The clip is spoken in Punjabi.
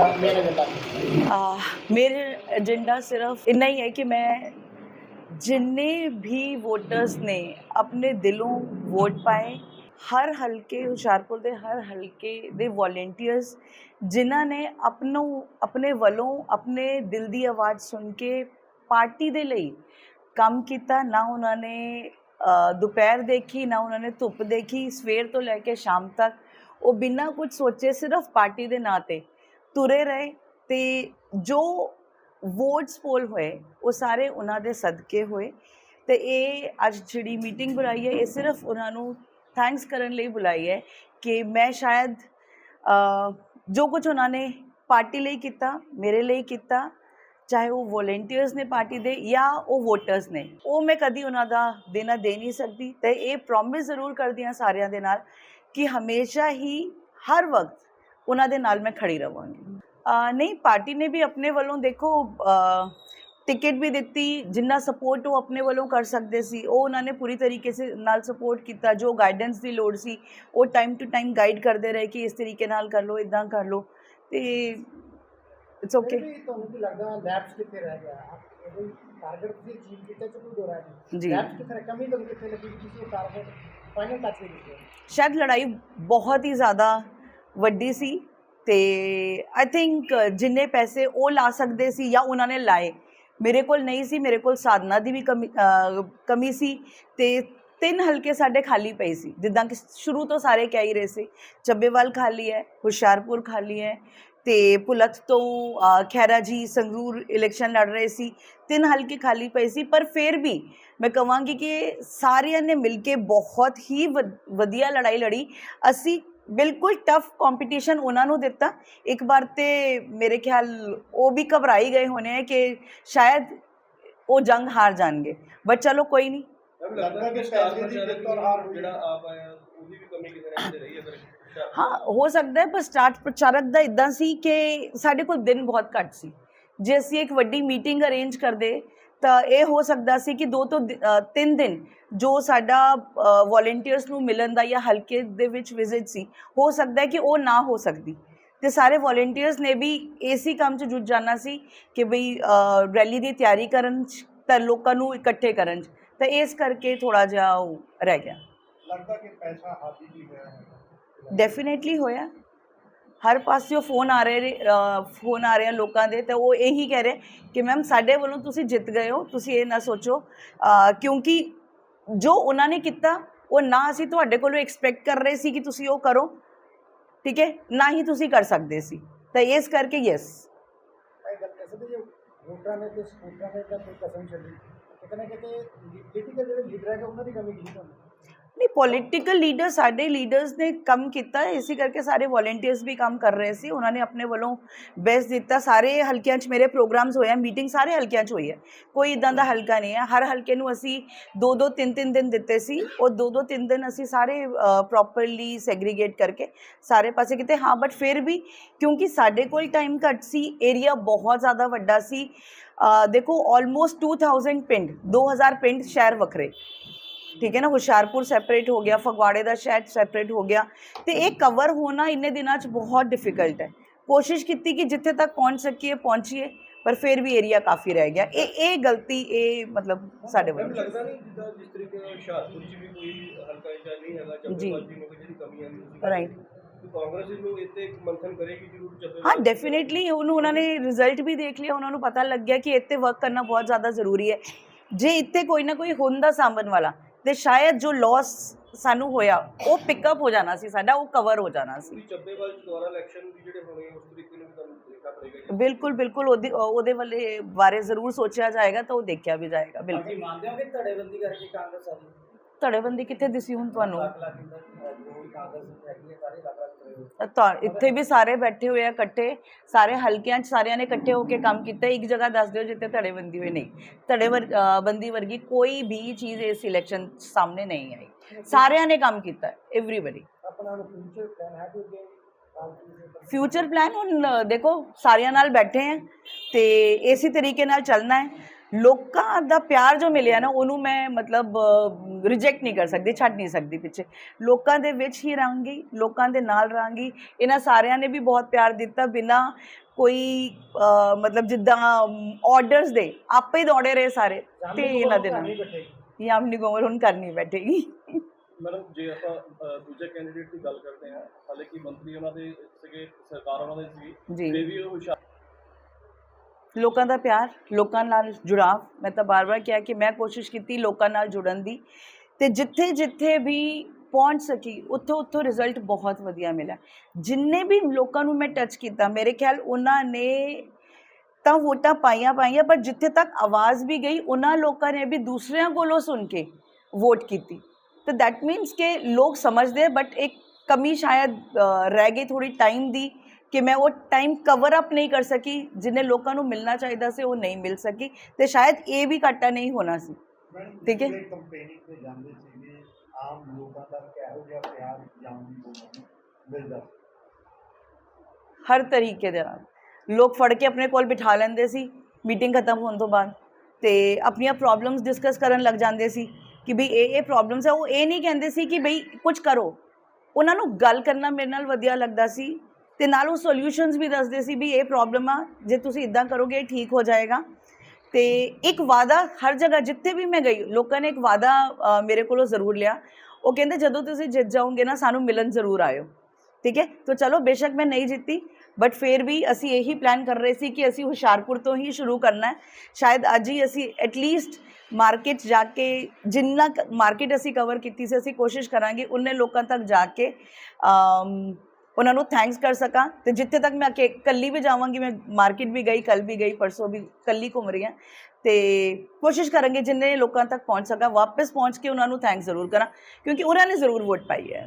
ਮੇਨ ਏਜੰਡਾ ਆਹ, ਮੇਰੇ ਏਜੰਡਾ ਸਿਰਫ ਇੰਨਾ ਹੀ ਹੈ ਕਿ ਮੈਂ ਜਿੰਨੇ ਵੀ ਵੋਟਰਸ ਨੇ ਆਪਣੇ ਦਿਲੋਂ ਵੋਟ ਪਾਏ ਹਰ ਹਲਕੇ ਹੁਸ਼ਿਆਰਪੁਰ ਦੇ ਹਰ ਹਲਕੇ ਦੇ ਵੋਲੰਟੀਅਰਸ ਜਿਨ੍ਹਾਂ ਨੇ ਆਪਣੋਂ ਆਪਣੇ ਵੱਲੋਂ ਆਪਣੇ ਦਿਲ ਦੀ ਆਵਾਜ਼ ਸੁਣ ਕੇ ਪਾਰਟੀ ਦੇ ਲਈ ਕੰਮ ਕੀਤਾ ਨਾ ਉਹਨਾਂ ਨੇ ਅ, ਦੁਪਹਿਰ ਦੇਖੀ ਨਾ ਉਹਨਾਂ ਨੇ ਧੁੱਪ ਦੇਖੀ ਸਵੇਰ ਤੋਂ ਲੈ ਕੇ ਸ਼ਾਮ ਤੱਕ ਉਹ ਬਿਨਾਂ ਕੁਝ ਸੋਚੇ ਸਿਰਫ ਪਾਰਟੀ ਦੇ ਨਾਂ ਤੇ ਤੁਰੇ ਰਹੇ ਤੇ ਜੋ ਵੋਟਸ ਪੋਲ ਹੋਏ, ਉਹ ਸਾਰੇ ਉਹਨਾਂ ਦੇ ਸਦਕੇ ਹੋਏ ਤੇ ਇਹ ਅੱਜ ਜਿਹੜੀ ਮੀਟਿੰਗ ਬੁਲਾਈ ਹੈ, ਇਹ ਸਿਰਫ ਉਹਨਾਂ ਨੂੰ ਥੈਂਕਸ ਕਰਨ ਲਈ ਬੁਲਾਈ ਹੈ ਕਿ ਮੈਂ ਸ਼ਾਇਦ ਜੋ ਕੁਝ ਉਹਨਾਂ ਨੇ ਪਾਰਟੀ ਲਈ ਕੀਤਾ, ਮੇਰੇ ਲਈ ਕੀਤਾ, ਚਾਹੇ ਉਹ ਵੋਲੰਟੀਅਰਸ ਨੇ ਪਾਰਟੀ ਦੇ ਜਾਂ ਉਹ ਵੋਟਰਸ ਨੇ, ਉਹ ਮੈਂ ਕਦੀ ਉਹਨਾਂ ਦਾ ਦੇਣਾ ਦੇ ਨਹੀਂ ਸਕਦੀ ਤੇ ਇਹ ਪ੍ਰੋਮਿਸ ਜ਼ਰੂਰ ਕਰਦੀ ਹਾਂ ਸਾਰਿਆਂ ਦੇ ਨਾਲ ਕਿ ਹਮੇਸ਼ਾ ਹੀ ਹਰ ਵਕਤ ਉਹਨਾਂ ਦੇ ਨਾਲ ਮੈਂ ਖੜੀ ਰਵਾਂਗੀ। ਨਹੀਂ ਪਾਰਟੀ ਨੇ ਵੀ ਆਪਣੇ ਵੱਲੋਂ ਦੇਖੋ ਟਿਕਟ ਵੀ ਦਿੱਤੀ ਜਿੰਨਾ ਸਪੋਰਟ ਉਹ ਆਪਣੇ ਵੱਲੋਂ ਕਰ ਸਕਦੇ ਸੀ ਉਹ ਉਹਨਾਂ ਨੇ ਪੂਰੀ ਤਰੀਕੇ ਸੇ ਨਾਲ ਸਪੋਰਟ ਕੀਤਾ ਜੋ ਗਾਈਡੈਂਸ ਦੀ ਲੋੜ ਸੀ ਉਹ ਟਾਈਮ ਟੂ ਟਾਈਮ ਗਾਈਡ ਕਰਦੇ ਰਹੇ ਕਿ ਇਸ ਤਰੀਕੇ ਨਾਲ ਕਰ ਲਓ ਇਦਾਂ ਕਰ ਲਓ ਤੇ ਇਟਸ ਓਕੇ ਤੁਹਾਨੂੰ ਕੀ ਲੱਗਦਾ ਲੈਬਸ ਕਿੱਥੇ ਰਹਿ ਗਿਆ? ਟਾਰਗੇਟ ਤੁਸੀਂ ਅਚੀਵ ਕੀਤਾ ਚ ਕੋਈ ਦੋਰਾ ਨਹੀਂ। ਜੀ। ਲੈਬਸ ਕਿੱਥੇ ਕਮੀ ਤੁਹਾਨੂੰ ਕਿੱਥੇ ਲੱਗੀ ਕਿ ਤੁਸੀਂ ਉਹ ਟਾਰਗੇਟ ਫਾਈਨਲ ਟੱਚ ਨਹੀਂ ਸ਼ਾਇਦ ਲੜਾਈ ਬਹੁਤ ਹੀ ਜ਼ਿਆਦਾ ਵੱਡੀ ਸੀ ਤੇ ਆਈ ਥਿੰਕ ਜਿੰਨੇ ਪੈਸੇ ਉਹ ਲਾ ਸਕਦੇ ਸੀ ਜਾਂ ਉਹਨਾਂ ਨੇ ਲਾਏ ਮੇਰੇ ਕੋਲ ਨਹੀਂ ਸੀ ਮੇਰੇ ਕੋਲ ਸਾਧਨਾ ਦੀ ਵੀ ਕਮੀ ਕਮੀ ਸੀ ਤੇ ਤਿੰਨ ਹਲਕੇ ਸਾਡੇ ਖਾਲੀ ਪਏ ਸੀ ਜਿੱਦਾਂ ਕਿ ਸ਼ੁਰੂ ਤੋਂ ਸਾਰੇ ਕਹਿ ਹੀ ਰਹੇ ਸੀ ਚੱਬੇਵਾਲ ਖਾਲੀ ਹੈ ਹੁਸ਼ਿਆਰਪੁਰ ਖਾਲੀ ਹੈ ਤੇ ਪੁਲਤ ਤੋਂ ਅ, ਖੈਰਾ ਜੀ ਸੰਗਰੂਰ ਇਲੈਕਸ਼ਨ ਲੜ ਰਹੇ ਸੀ ਤਿੰਨ ਹਲਕੇ ਖਾਲੀ ਪਏ ਸੀ ਪਰ ਫਿਰ ਵੀ ਮੈਂ ਕਹਾਂਗੀ ਕਿ ਸਾਰਿਆਂ ਨੇ ਮਿਲ ਕੇ ਬਹੁਤ ਹੀ ਵਧ- ਵਧੀਆ ਲੜਾਈ ਲੜੀ ਅਸੀਂ ਬਿਲਕੁਲ ਟਫ ਕੰਪੀਟੀਸ਼ਨ ਉਹਨਾਂ ਨੂੰ ਦਿੱਤਾ। ਇੱਕ ਵਾਰ ਤੇ ਮੇਰੇ ਖਿਆਲ ਉਹ ਵੀ ਘਬਰਾਈ ਗਏ ਹੋਣੇ ਹੈ ਕਿ ਸ਼ਾਇਦ ਉਹ ਜੰਗ ਹਾਰ ਜਾਣਗੇ। ਬਟ ਚਲੋ ਕੋਈ ਨਹੀਂ। ਮੈਮ ਲੱਗਦਾ ਕਿ ਸਟਾਰ ਪ੍ਰਚਾਰਕ ਨੂੰ ਜਿਹੜਾ ਆਪ ਆਇਆ ਉਹਦੀ ਵੀ ਕਮੀ ਕਿਤੇ ਨਾ ਕਿਤੇ ਰਹੀ ਹੈ ਫਿਰ ਹੁਸ਼ਿਆਰਪੁਰ ਹਾਂ ਹੋ ਸਕਦਾ ਹੈ ਪਰ ਸਟਾਰਟ ਪ੍ਰਚਾਰਕ ਦਾ ਇਦਾਂ ਸੀ ਕਿ ਸਾਡੇ ਕੋਲ ਦਿਨ ਬਹੁਤ ਘੱਟ ਸੀ। ਜੇ ਅਸੀਂ ਇੱਕ ਵੱਡੀ ਮੀਟਿੰਗ ਅਰੇਂਜ ਕਰਦੇ ਤਾਂ ਇਹ ਹੋ ਸਕਦਾ ਸੀ ਕਿ ਦੋ ਤੋਂ ਤਿੰਨ ਦਿਨ ਜੋ ਸਾਡਾ ਵੋਲੰਟੀਅਰਸ ਨੂੰ ਮਿਲਣ ਦਾ ਜਾਂ ਹਲਕੇ ਦੇ ਵਿੱਚ ਵਿਜ਼ਿਟ ਸੀ ਹੋ ਸਕਦਾ ਹੈ ਕਿ ਉਹ ਨਾ ਹੋ ਸਕਦੀ। ਤੇ ਸਾਰੇ ਵੋਲੰਟੀਅਰਸ ਨੇ ਵੀ ਇਸੇ ਕੰਮ 'ਚ ਜੁਟ ਜਾਣਾ ਸੀ ਕਿ ਬਈ ਰੈਲੀ ਦੀ ਤਿਆਰੀ ਕਰਨ 'ਚ ਤਾਂ ਲੋਕਾਂ ਨੂੰ ਇਕੱਠੇ ਕਰਨ 'ਚ। ਤਾਂ ਇਸ ਕਰਕੇ ਥੋੜਾ ਜਿਹਾ ਉਹ ਰਹਿ ਗਿਆ। ਲੱਗਦਾ ਕਿ ਪੈਸਾ ਹਾਦੀ ਵੀ ਹੋਇਆ ਹੈ ਡੈਫੀਨੇਟਲੀ ਹੋਇਆ। ਹਰ ਪਾਸਿਓਂ ਫੋਨ ਆ ਰਹੇ ਫੋਨ ਆ ਰਹੇ ਆ ਲੋਕਾਂ ਦੇ, ਤੇ ਉਹ ਇਹੀ ਕਹਿ ਰਹੇ ਕਿ ਮੈਮ ਸਾਡੇ ਵੱਲੋਂ ਤੁਸੀਂ ਜਿੱਤ ਗਏ ਹੋ, ਤੁਸੀਂ ਇਹ ਨਾ ਸੋਚੋ। ਕਿਉਂਕਿ ਜੋ ਉਹਨਾਂ ਨੇ ਕੀਤਾ, ਉਹ ਨਾ ਅਸੀਂ ਤੁਹਾਡੇ ਕੋਲੋਂ ਐਕਸਪੈਕਟ ਕਰ ਰਹੇ ਸੀ ਕਿ ਤੁਸੀਂ ਉਹ ਕਰੋ, ਠੀਕ ਹੈ? ਨਾ ਹੀ ਤੁਸੀਂ ਕਰ ਸਕਦੇ ਸੀ। ਤਾਂ ਇਸ ਕਰਕੇ ਯੈਸ ਵੋਟਰਾਂ ਨੇ ਤੇ ਸਪੋਰਟਰਾਂ ਨੇ ਤਾਂ ਕੋਈ ਕਸਮ ਚੱਲੀ ਕਿਤੇ ਨਾ ਕਿਤੇ ਪੋਲੀਟੀਕਲ ਜਿਹੜੇ ਲੀਡਰ ਹੈਗੇ, ਉਹਨਾਂ ਦੀ ਕਮੀ ਨਹੀਂ ਤੁਹਾਨੂੰ ਨਹੀਂ ਪੋਲੀਟੀਕਲ ਲੀਡਰ ਸਾਡੇ ਲੀਡਰਸ ਨੇ ਕੰਮ ਕੀਤਾ ਇਸੇ ਕਰਕੇ ਸਾਰੇ ਵੋਲੰਟੀਅਰਸ ਵੀ ਕੰਮ ਕਰ ਰਹੇ ਸੀ। ਉਹਨਾਂ ਨੇ ਆਪਣੇ ਵੱਲੋਂ ਬੈਸਟ ਦਿੱਤਾ। ਸਾਰੇ ਹਲਕਿਆਂ 'ਚ ਮੇਰੇ ਪ੍ਰੋਗਰਾਮਸ ਹੋਏ ਆ ਮੀਟਿੰਗ ਸਾਰੇ ਹਲਕਿਆਂ 'ਚ ਹੋਈ ਹੈ। ਕੋਈ ਇਦਾਂ ਦਾ ਹਲਕਾ ਨਹੀਂ ਹੈ। ਹਰ ਹਲਕੇ ਨੂੰ ਅਸੀਂ ਦੋ ਦੋ ਤਿੰਨ ਤਿੰਨ ਦਿਨ ਦਿੱਤੇ ਸੀ। ਉਹ ਦੋ ਦੋ ਤਿੰਨ ਦਿਨ ਅਸੀਂ ਸਾਰੇ ਪ੍ਰੋਪਰਲੀ ਸੈਗਰੀਗੇਟ ਕਰਕੇ ਸਾਰੇ ਪਾਸੇ ਕਿਤੇ। ਹਾਂ ਬਟ ਫਿਰ ਵੀ ਕਿਉਂਕਿ ਸਾਡੇ ਕੋਲ ਟਾਈਮ ਘੱਟ ਸੀ ਏਰੀਆ ਬਹੁਤ ਜ਼ਿਆਦਾ ਵੱਡਾ ਸੀ। ਅ, ਦੇਖੋ ਆਲਮੋਸਟ 2000 ਪਿੰਡ 2000 ਪਿੰਡ ਸ਼ਹਿਰ ਵੱਖਰੇ। ਠੀਕ ਹੈ ਨਾ ਹੁਸ਼ਿਆਰਪੁਰ ਸੈਪਰੇਟ ਹੋ ਗਿਆ ਫਗਵਾੜੇ ਦਾ ਸ਼ਹਿਰ ਸੈਪਰੇਟ ਹੋ ਗਿਆ। ਤੇ ਇਹ ਕਵਰ ਹੋਣਾ ਇੰਨੇ ਦਿਨਾਂ 'ਚ ਬਹੁਤ ਡਿਫਿਕਲਟ ਹੈ। ਕੋਸ਼ਿਸ਼ ਕੀਤੀ ਕਿ ਜਿੱਥੇ ਤੱਕ ਪਹੁੰਚ ਸਕੀਏ ਪਹੁੰਚੀਏ ਪਰ ਫਿਰ ਵੀ ਏਰੀਆ ਕਾਫੀ ਰਹਿ ਗਿਆ। ਇਹ ਇਹ ਗਲਤੀ ਇਹ ਮਤਲਬ ਸਾਡੇ ਵੱਲੋਂ। ਲੱਗਦਾ ਨਹੀਂ ਜਿੱਦਾਂ ਜਿਸ ਤਰੀਕੇ ਨਾਲ ਹੁਸ਼ਿਆਰਪੁਰ 'ਚ ਵੀ ਕੋਈ ਹਲਕਾ ਇੰਚਾ ਨਹੀਂ ਹੈਗਾ ਜੀ। ਚੱਬੇਵਾਲ ਜੀ ਨੂੰ ਕੋਈ ਜਿਹੜੀ ਕਮੀਆਂ ਨੇ ਰਾਈਟ ਕਾਂਗਰਸ ਨੂੰ ਇੱਥੇ ਇੱਕ ਮੰਥਨ ਕਰੇਗੀ ਜ਼ਰੂਰ ਚੱਬੇਵਾਲ ਹਾਂ ਡੈਫੀਨੇਟਲੀ ਉਹਨੂੰ ਉਹਨਾਂ ਨੇ ਰਿਜ਼ਲਟ ਵੀ ਦੇਖ ਲਿਆ ਉਹਨਾਂ ਨੂੰ ਪਤਾ ਲੱਗ ਗਿਆ ਕਿ ਇੱਥੇ ਵਰਕ ਕਰਨਾ ਬਹੁਤ ਜ਼ਿਆਦਾ ਜ਼ਰੂਰੀ ਹੈ। ਜੇ ਇੱਥੇ ਕੋਈ ਨਾ ਕੋਈ ਹੁੰਦਾ ਸਾਂਭਣ ਵਾਲਾ ਤੇ ਸ਼ਾਇਦ ਜੋ ਲਾਸ ਸਾਨੂੰ ਹੋਇਆ ਉਹ ਪਿਕਅਪ ਹੋ ਜਾਣਾ ਸੀ ਸਾਡਾ ਉਹ ਕਵਰ ਹੋ ਜਾਣਾ ਸੀ। ਵੀ ਚੱਬੇਵਾਲ 'ਚ ਦੁਬਾਰਾ ਇਲੈਕਸ਼ਨ ਵੀ ਜਿਹੜੇ ਹੋਣੇ ਉਸ ਤਰੀਕੇ ਨੂੰ ਵੀ ਤੁਹਾਨੂੰ ਦੇਖਣਾ ਪੜੇਗਾ ਬਿਲਕੁਲ ਬਿਲਕੁਲ ਉਹਦੀ ਉਹਦੇ ਵੱਲੇ ਬਾਰੇ ਜ਼ਰੂਰ ਸੋਚਿਆ ਜਾਏਗਾ ਤਾਂ ਉਹ ਦੇਖਿਆ ਵੀ ਜਾਏਗਾ ਬਿਲਕੁਲ। ਅਸੀਂ ਮੰਨਦੇ ਹਾਂ ਕਿ ਧੜੇਬੰਦੀ ਕਰਕੇ ਕਾਂਗਰਸ ਆ ਗਈ? ਧੜੇਬੰਦੀ ਕਿੱਥੇ ਦਿਸੀ ਹੁਣ ਤੁਹਾਨੂੰ ਲੱਖ ਲੱਖ ਇੰਦਾ ਜੋ ਵੀ ਕਾਂਗਰਸ ਦੀ ਹੈਗੀ ਹੈ ਸਾਰੇ ਲੱਖ ਲੱਖ ਕਰੋੜ ਤਾਂ ਇੱਥੇ ਵੀ ਸਾਰੇ ਬੈਠੇ ਹੋਏ ਆ ਇਕੱਠੇ ਸਾਰੇ ਹਲਕਿਆਂ 'ਚ ਸਾਰਿਆਂ ਨੇ ਇਕੱਠੇ ਹੋ ਕੇ ਕੰਮ ਕੀਤਾ ਇੱਕ ਜਗ੍ਹਾ ਦੱਸ ਦਿਓ ਜਿੱਥੇ ਧੜੇਬੰਦੀ ਹੋਈ ਨਹੀਂ ਧੜੇਬੰਦੀ ਵਰਗੀ ਕੋਈ ਵੀ ਚੀਜ਼ ਇਸ ਇਲੈਕਸ਼ਨ ਸਾਹਮਣੇ ਨਹੀਂ ਆਈ ਸਾਰਿਆਂ ਨੇ ਕੰਮ ਕੀਤਾ ਐਵਰੀਬਾਡੀ ਆਪਣਾ ਨੂੰ ਫਿਊਚਰ ਪਲਾਨ ਹੈ ਕਿ ਅੱਗੇ ਕਾਂਗਰਸ ਦੇ ਫਿਊਚਰ ਪਲਾਨ ਹੁਣ ਅ, ਦੇਖੋ ਸਾਰਿਆਂ ਨਾਲ ਬੈਠੇ ਆ ਤੇ ਇਸੇ ਤਰੀਕੇ ਨਾਲ ਚੱਲਣਾ ਹੈ ਲੋਕਾਂ ਦਾ ਪਿਆਰ ਜੋ ਮਿਲਿਆ ਨਾ ਉਹਨੂੰ ਮੈਂ ਮਤਲਬ ਰਿਜੈਕਟ ਨਹੀਂ ਕਰ ਸਕਦੀ ਛੱਡ ਨਹੀਂ ਸਕਦੀ ਪਿੱਛੇ। ਲੋਕਾਂ ਦੇ ਵਿੱਚ ਹੀ ਰਹਾਂਗੀ ਲੋਕਾਂ ਦੇ ਨਾਲ ਰਹਾਂਗੀ। ਇਹਨਾਂ ਸਾਰਿਆਂ ਨੇ ਵੀ ਬਹੁਤ ਪਿਆਰ ਦਿੱਤਾ ਬਿਨਾ ਕੋਈ ਮਤਲਬ ਜਿੱਦਾਂ ਆਰਡਰਸ ਦੇ ਆਪੇ ਦੌੜੇ ਰਹੇ ਸਾਰੇ। ਤੇ ਇਹਨਾਂ ਦੇ ਨਾਲ। ਯਾਮਨੀ ਗੋਮਰ ਹੁਣ ਕਰਨੀ ਬੈਠੇਗੀ। ਮੈਡਮ ਜੇ ਆਪਾਂ ਦੂਜੇ ਕੈਂਡੀਡੇਟ ਦੀ ਗੱਲ ਕਰਦੇ ਹਾਂ ਹਾਲੇ ਕਿ ਮੰਤਰੀ ਉਹਨਾਂ ਦੇ ਸੀਗੇ ਸਰਕਾਰ ਉਹਨਾਂ ਦੀ ਸੀ। ਜੀ। ਤੇ ਵੀ ਉਹ ਹੁਸ਼ਿਆਰ ਲੋਕਾਂ ਦਾ ਪਿਆਰ, ਲੋਕਾਂ ਨਾਲ ਜੁੜਾਵ। ਮੈਂ ਤਾਂ ਬਾਰ-ਬਾਰ ਕਿਹਾ ਕਿ ਮੈਂ ਕੋਸ਼ਿਸ਼ ਕੀਤੀ ਲੋਕਾਂ ਨਾਲ ਜੁੜਨ ਦੀ ਤੇ ਜਿੱਥੇ-ਜਿੱਥੇ ਵੀ ਪਹੁੰਚ ਸਕੀ ਉੱਥੋਂ ਉੱਥੋਂ ਰਿਜ਼ਲਟ ਬਹੁਤ ਵਧੀਆ ਮਿਲਿਆ। ਜਿੰਨੇ ਵੀ ਲੋਕਾਂ ਨੂੰ ਮੈਂ ਟੱਚ ਕੀਤਾ, ਮੇਰੇ ਖਿਆਲ ਉਹਨਾਂ ਨੇ ਤਾਂ ਵੋਟਾਂ ਪਾਈਆਂ ਪਾਈਆਂ, ਪਰ ਜਿੱਥੇ ਤੱਕ ਆਵਾਜ਼ ਵੀ ਗਈ, ਉਹਨਾਂ ਲੋਕਾਂ ਨੇ ਵੀ ਦੂਸਰਿਆਂ ਕੋਲੋਂ ਸੁਣ ਕੇ ਵੋਟ ਕੀਤੀ। ਤਾਂ ਦੈਟ ਮੀਨਸ ਕਿ ਲੋਕ ਸਮਝਦੇ ਬਟ ਇੱਕ ਕਮੀ ਸ਼ਾਇਦ ਰਹਿ ਗਈ ਥੋੜੀ ਟਾਈਮ ਦੀ। ਕਿ ਮੈਂ ਉਹ ਟਾਈਮ ਕਵਰ ਅਪ ਨਹੀਂ ਕਰ ਸਕੀ ਜਿੰਨੇ ਲੋਕਾਂ ਨੂੰ ਮਿਲਣਾ ਚਾਹੀਦਾ ਸੀ ਉਹ ਨਹੀਂ ਮਿਲ ਸਕੀ। ਤੇ ਸ਼ਾਇਦ ਇਹ ਵੀ ਘਾਟਾ ਨਹੀਂ ਹੋਣਾ ਸੀ। ਠੀਕ ਹੈ। ਕੰਪੇਨਿੰਗ ਤੇ ਜਾਂਦੇ ਸੀਗੇ ਆਮ ਲੋਕਾਂ ਦਾ ਕਿਹੋ ਜਿਹਾ ਪਿਆਰ ਜਾਣ ਦੀ ਨੂੰ ਮਿਲਦਾ? ਹਰ ਤਰੀਕੇ ਦੇ ਨਾਲ। ਲੋਕ ਫੜ ਕੇ ਆਪਣੇ ਕੋਲ ਬਿਠਾ ਲੈਂਦੇ ਸੀ। ਮੀਟਿੰਗ ਖਤਮ ਹੋਣ ਤੋਂ ਬਾਅਦ। ਤੇ ਆਪਣੀਆਂ ਪ੍ਰੋਬਲਮਸ ਡਿਸਕਸ ਕਰਨ ਲੱਗ ਜਾਂਦੇ ਸੀ ਕਿ ਭਈ ਇਹ ਇਹ ਪ੍ਰੋਬਲਮਸ ਹੈ ਉਹ ਇਹ ਨਹੀਂ ਕਹਿੰਦੇ ਸੀ ਕਿ ਭਈ ਕੁਝ ਕਰੋ। ਉਹਨਾਂ ਨੂੰ ਗੱਲ ਕਰਨਾ ਮੇਰੇ ਨਾਲ ਵਧੀਆ ਲੱਗਦਾ ਸੀ। ਤੇ ਨਾਲ ਉਹ ਸੋਲੂਸ਼ਨਸ ਵੀ ਦੱਸਦੇ ਸੀ ਵੀ ਇਹ ਪ੍ਰੋਬਲਮ ਆ, ਜੇ ਤੁਸੀਂ ਇਦਾਂ ਕਰੋਗੇ ਠੀਕ ਹੋ ਜਾਏਗਾ। ਤੇ ਇੱਕ ਵਾਦਾ ਹਰ ਜਗ੍ਹਾ, ਜਿੱਥੇ ਵੀ ਮੈਂ ਗਈ, ਲੋਕਾਂ ਨੇ ਇੱਕ ਵਾਦਾ ਮੇਰੇ ਕੋਲੋਂ ਜ਼ਰੂਰ ਲਿਆ। ਉਹ ਕਹਿੰਦੇ, ਜਦੋਂ ਤੁਸੀਂ ਜਿੱਤ ਜਾਓਗੇ ਨਾ, ਸਾਨੂੰ ਮਿਲਣ ਜ਼ਰੂਰ ਆਇਓ। ਠੀਕ ਹੈ? ਤਾਂ ਚਲੋ, ਬੇਸ਼ੱਕ ਮੈਂ ਨਹੀਂ ਜਿੱਤੀ ਬਟ ਫਿਰ ਵੀ ਅਸੀਂ ਇਹੀ ਪਲਾਨ ਕਰ ਰਹੇ ਸੀ ਕਿ ਅਸੀਂ ਹੁਸ਼ਿਆਰਪੁਰ ਤੋਂ ਹੀ ਸ਼ੁਰੂ ਕਰਨਾ ਹੈ। ਸ਼ਾਇਦ ਅੱਜ ਹੀ ਅਸੀਂ ਐਟਲੀਸਟ ਮਾਰਕੀਟ ਜਾ ਕੇ, ਜਿੰਨਾ ਮਾਰਕੀਟ ਅਸੀਂ ਕਵਰ ਕੀਤੀ ਸੀ, ਅਸੀਂ ਕੋਸ਼ਿਸ਼ ਕਰਾਂਗੇ, ਉਨੇ ਲੋਕਾਂ ਤੱਕ ਜਾ ਕੇ ਉਹਨਾਂ ਨੂੰ ਥੈਂਕਸ ਕਰ ਸਕਾਂ ਤੇ ਜਿੱਥੇ ਤੱਕ ਮੈਂ ਅਕੇ ਕੱਲੀ ਵੀ ਜਾਵਾਂਗੀ, ਮੈਂ ਮਾਰਕੀਟ ਵੀ ਗਈ ਕੱਲ ਵੀ ਗਈ, ਪਰਸੋਂ ਵੀ ਕੱਲੀ ਘੁੰਮ ਰਹੀ ਹਾਂ ਤੇ ਕੋਸ਼ਿਸ਼ ਕਰਾਂਗੇ ਜਿੰਨੇ ਲੋਕਾਂ ਤੱਕ ਪਹੁੰਚ ਸਕਾਂ, ਵਾਪਸ ਪਹੁੰਚ ਕੇ ਉਹਨਾਂ ਨੂੰ ਥੈਂਕਸ ਜ਼ਰੂਰ ਕਰਾਂ ਕਿਉਂਕਿ ਉਹਨਾਂ ਨੇ ਜ਼ਰੂਰ ਵੋਟ ਪਾਈ ਹੈ।